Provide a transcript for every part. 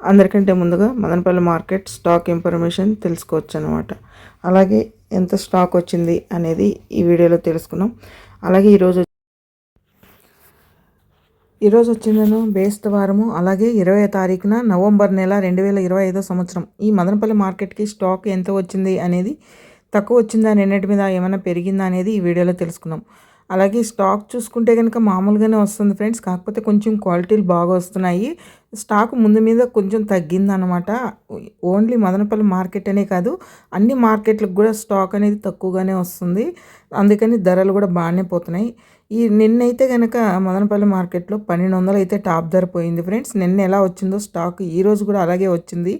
అందరికంటే ముందుగా Madanapalle market stock information తెలుసుకోవచ్చు అనమాట అలాగే ఎంత స్టాక్ వచ్చింది అనేది ఈ వీడియోలో తెలుసుకున్నాం. అలాగే ఈరోజు ఈరోజు వచ్చిందను బేస్తవారము అలాగే ఇరవై తారీఖున నవంబర్ నెల రెండు వేల ఇరవై ఐదో సంవత్సరం. ఈ మదనపల్లి మార్కెట్కి స్టాక్ ఎంత వచ్చింది అనేది తక్కువ వచ్చిందా నిన్నటి మీద ఏమైనా పెరిగిందా అనేది ఈ వీడియోలో తెలుసుకున్నాం. అలాగే స్టాక్ చూసుకుంటే కనుక మామూలుగానే వస్తుంది ఫ్రెండ్స్. కాకపోతే కొంచెం క్వాలిటీలు బాగా వస్తున్నాయి. స్టాక్ ముందు మీద కొంచెం తగ్గిందనమాట ఓన్లీ మదనపల్లి మార్కెట్ అనే కాదు అన్ని మార్కెట్లకు కూడా స్టాక్ అనేది తక్కువగానే వస్తుంది. అందుకని ధరలు కూడా బాగానే పోతున్నాయి. ఈ నిన్నైతే కనుక మదనపల్లి మార్కెట్లో పన్నెండు వందలు అయితే టాప్ ధర పోయింది ఫ్రెండ్స్. నిన్న ఎలా వచ్చిందో స్టాక్ ఈ రోజు కూడా అలాగే వచ్చింది.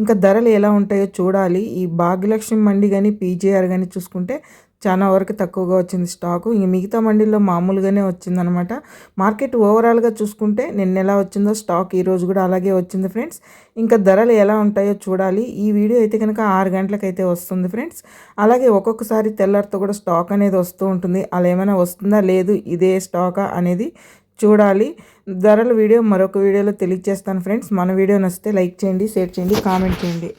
ఇంకా ధరలు ఎలా ఉంటాయో చూడాలి. ఈ భాగ్యలక్ష్మి మండి కానీ పీజేఆర్ కానీ చూసుకుంటే చాలా వరకు తక్కువగా వచ్చింది స్టాకు. ఇంక మిగతా మండీల్లో మామూలుగానే వచ్చిందనమాట. మార్కెట్ ఓవరాల్గా చూసుకుంటే నిన్న ఎలా వచ్చిందో స్టాక్ ఈరోజు కూడా అలాగే వచ్చింది ఫ్రెండ్స్. ఇంకా ధరలు ఎలా ఉంటాయో చూడాలి. ఈ వీడియో అయితే కనుక ఆరు గంటలకైతే వస్తుంది ఫ్రెండ్స్. అలాగే ఒక్కొక్కసారి తెల్లారితో కూడా స్టాక్ అనేది వస్తూ ఉంటుంది. అలా ఏమైనా వస్తుందా? లేదు. ఇదే స్టాకా అనేది చూడాలి. ధరల వీడియో మరొక వీడియోలో తెలియజేస్తాను ఫ్రెండ్స్. మన వీడియో నచ్చితే లైక్ చేయండి షేర్ చేయండి కామెంట్ చేయండి.